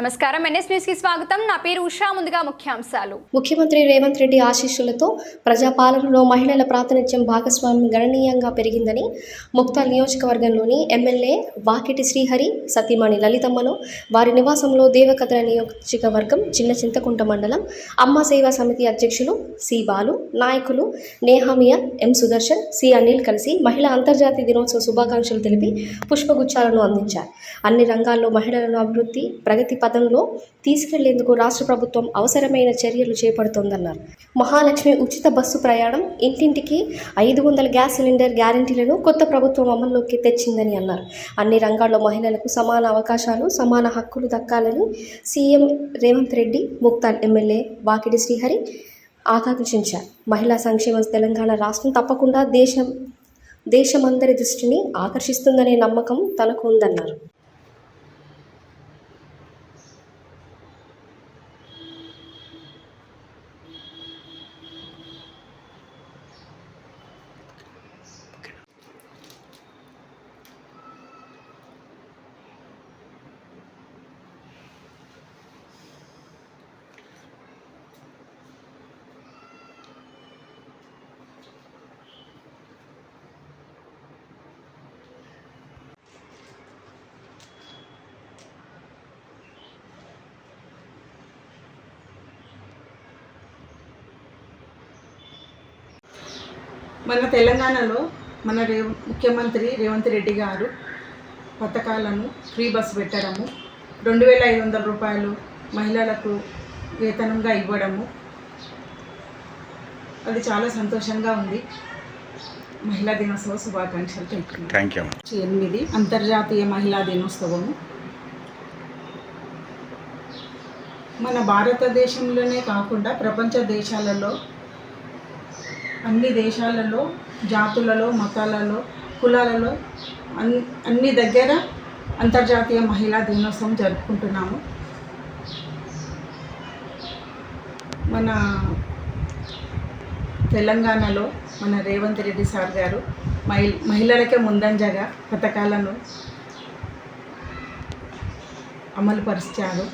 నమస్కారం. ఎన్ఎస్ న్యూస్కి స్వాగతం. నా పేరు ఉషా. ముందుగా ముఖ్యాంశాలు. ముఖ్యమంత్రి రేవంత్ రెడ్డి ఆశీస్సులతో ప్రజాపాలనలో మహిళల ప్రాతినిధ్యం భాగస్వామ్యం గణనీయంగా పెరిగిందని ముక్తాల్ నియోజకవర్గంలోని ఎమ్మెల్యే వాకిటి శ్రీహరి సతీమణి లలితమ్మను వారి నివాసంలో దేవకథల నియోజకవర్గం చిన్న చింతకుంట మండలం అమ్మ సేవా సమితి అధ్యక్షులు సి బాలు నాయకులు Nehemiah M Sudarshan C Anil కలిసి మహిళా అంతర్జాతీయ దినోత్సవ శుభాకాంక్షలు తెలిపి పుష్పగుచ్చాలను అందించారు. అన్ని రంగాల్లో మహిళలను అభివృద్ధి ప్రగతి పదంలో తీసుకెళ్ళేందుకు రాష్ట్ర ప్రభుత్వం అవసరమైన చర్యలు చేపడుతోందన్నారు. మహాలక్ష్మి ఉచిత బస్సు ప్రయాణం ఇంటింటికి ఐదు వందల గ్యాస్ సిలిండర్ గ్యారంటీలను కొత్త ప్రభుత్వం అమల్లోకి తెచ్చిందని అన్నారు. అన్ని రంగాల్లో మహిళలకు సమాన అవకాశాలు సమాన హక్కులు దక్కాలని సీఎం రేవంత్ రెడ్డి ముక్తాన్ ఎమ్మెల్యే వాకిడి శ్రీహరి ఆకాంక్షించారు. మహిళా సంక్షేమ తెలంగాణ రాష్ట్రం తప్పకుండా దేశం దేశమందరి దృష్టిని ఆకర్షిస్తుందనే నమ్మకం తనకు ఉందన్నారు. మన తెలంగాణలో మన రే ముఖ్యమంత్రి రేవంత్ రెడ్డి గారు పథకాలను ఫ్రీ బస్ పెట్టడము రెండు వేల ఐదు వందల రూపాయలు మహిళలకు వేతనంగా ఇవ్వడము. అది చాలా సంతోషంగా ఉంది. మహిళా దినోత్సవ శుభాకాంక్షలు థ్యాంక్ యూ ఎనిమిది అంతర్జాతీయ మహిళా దినోత్సవము. మన భారతదేశంలోనే కాకుండా ప్రపంచ దేశాలలో అన్ని దేశాలలో జాతులలో మతాలలో కులాలలో అన్ని అన్ని దగ్గర అంతర్జాతీయ మహిళా దినోత్సవం జరుపుకుంటున్నాము. మన తెలంగాణలో మన రేవంత్ రెడ్డి సార్ గారు మహి మహిళలకే ముందంజగా పథకాలను అమలు పరిచారు